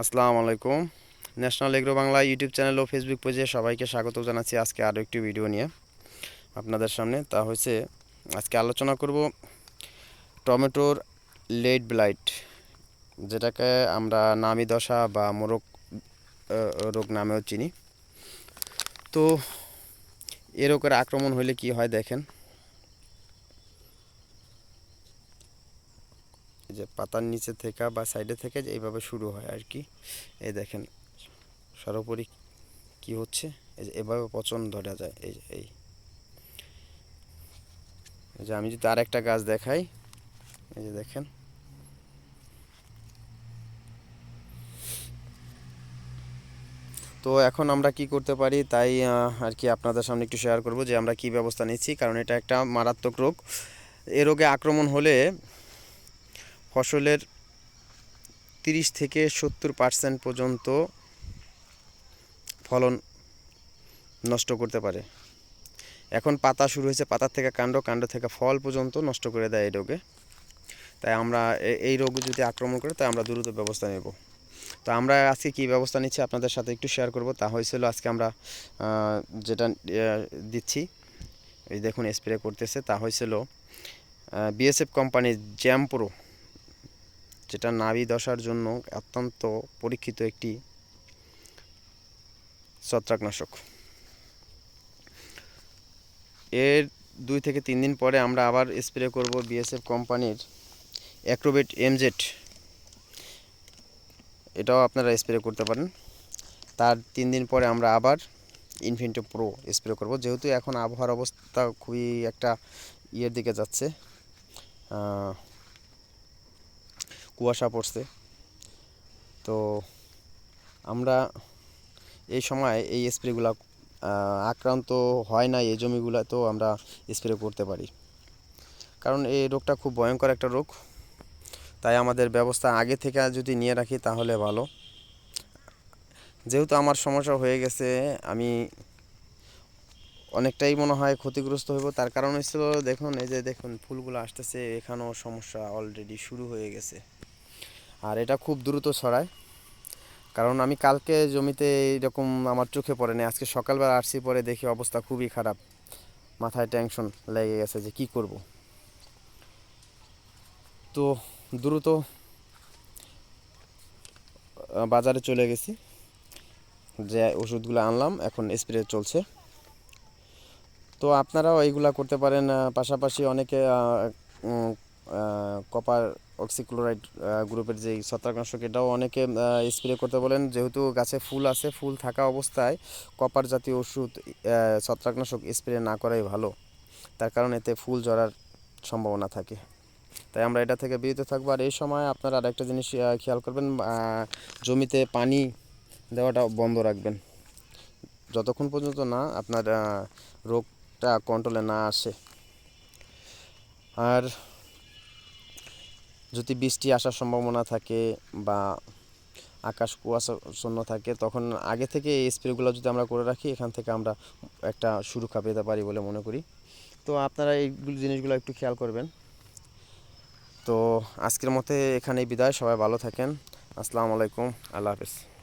আসসালামু আলাইকুম। National agro Bangla YouTube channel ও Facebook পেজে সবাইকে স্বাগত জানাচ্ছি আজকে আরও একটি ভিডিও নিয়ে আপনাদের সামনে। তা হয়েছে, আজকে আলোচনা করব টমেটোর লেট ব্লাইট, যেটাকে আমরা নামি দশা বা মোরগ রোগ নামেও চিনি। তো এ রোগের আক্রমণ হলে কি হয় দেখেন। যে পাতার নিচে থেকে বা সাইডে থেকে যে এইভাবে শুরু হয় আর কি। এই দেখেন, সর্বোপরি কি হচ্ছে? এই যে এভাবে পচন ধরা যায়, এই এই। যে আমি যদি আর একটা গাছ দেখাই, এই যে দেখেন। তো এখন আমরা কি করতে পারি তাই আর কি আপনাদের সামনে একটু শেয়ার করব যে আমরা কি ব্যবস্থা নিচ্ছি, কারণ এটা একটা মারাত্মক রোগ। এ রোগে আক্রমণ হলে ফসলের তিরিশ থেকে সত্তর পার্সেন্ট পর্যন্ত ফলন নষ্ট করতে পারে। এখন পাতা শুরু হয়েছে, পাতার থেকে কাণ্ড কাণ্ড থেকে ফল পর্যন্ত নষ্ট করে দেয় এই রোগে। তাই আমরা এই রোগ যদি আক্রমণ করে, তাই আমরা দ্রুত ব্যবস্থা নেব। তো আমরা আজকে কী ব্যবস্থা নিচ্ছি আপনাদের সাথে একটু শেয়ার করব। তা হয়েছিল আজকে আমরা যেটা দিচ্ছি, এই দেখুন স্প্রে করতেছে। তা হয়েছিল বিএসএফ কোম্পানির জ্যাম প্রো যেটা নাভি দশার জন্য অত্যন্ত পরীক্ষিত একটি ছত্রাকনাশক। এর দুই থেকে তিন দিন পরে আমরা আবার স্প্রে করব বিএসএফ কোম্পানির অ্যাক্রোবেট এমজেড। এটাও আপনারা স্প্রে করতে পারেন। তার তিন দিন পরে আমরা আবার ইনফিনিটো প্রো স্প্রে করব। যেহেতু এখন আবহাওয়ার অবস্থা খুবই একটা ইয়ের দিকে যাচ্ছে কুয়াশা পড়ছে। তো আমরা এই সময় এই স্প্রেগুলো আক্রান্ত হয় না এই জমিগুলোতেও আমরা স্প্রে করতে পারি। কারণ এই রোগটা খুব ভয়ঙ্কর একটা রোগ। তাই আমাদের ব্যবস্থা আগে থেকে যদি নিয়ে রাখি তাহলে ভালো। যেহেতু আমার সমস্যা হয়ে গেছে, আমি অনেকটাই মনে হয় ক্ষতিগ্রস্ত হইব। তার কারণ হচ্ছিল দেখুন, এই যে দেখুন, ফুলগুলো আসতেছে, এখানেও সমস্যা অলরেডি শুরু হয়ে গেছে। আর এটা খুব দ্রুত ছড়ায়। কারণ আমি কালকে জমিতে এরকম আমার চোখে পড়ে নাই, আজকে সকালবেলা আসছি পরে দেখি অবস্থা খুবই খারাপ। মাথায় টেনশন লেগে গেছে যে কি করব। তো দ্রুত বাজারে চলে গেছি। যে ওষুধগুলো আনলাম, এখন স্প্রে চলছে। তো আপনারাও এইগুলা করতে পারেন পাশাপাশি অনেকে কপার অক্সিক্লোরাইড গ্রুপের যে ছত্রাকনাশক, এটাও অনেকে স্প্রে করতে বলেন। যেহেতু গাছে ফুল আছে, ফুল থাকা অবস্থায় কপার জাতীয় ওষুধ ছত্রাকনাশক স্প্রে না করাই ভালো। তার কারণ এতে ফুল জড়ার সম্ভাবনা থাকে। তাই আমরা এটা থেকে বিরত থাকব। আর এই সময় আপনারা আরেকটা জিনিস খেয়াল করবেন জমিতে পানি দেওয়াটা বন্ধ রাখবেন। যতক্ষণ পর্যন্ত না আপনার রোগটা কন্ট্রোলে না আসে। আর যদি বৃষ্টি আসার সম্ভাবনা থাকে বা আকাশ কুয়াশাচ্ছন্ন থাকে, তখন আগে থেকে এই স্প্রেগুলো যদি আমরা করে রাখি, এখান থেকে আমরা একটা সুরক্ষা পেতে পারি বলে মনে করি। তো আপনারা এইগুলো জিনিসগুলো একটু খেয়াল করবেন। তো আজকের মতে এখানেই বিদায়। সবাই ভালো থাকেন। আসসালামু আলাইকুম। আল্লাহ হাফেজ।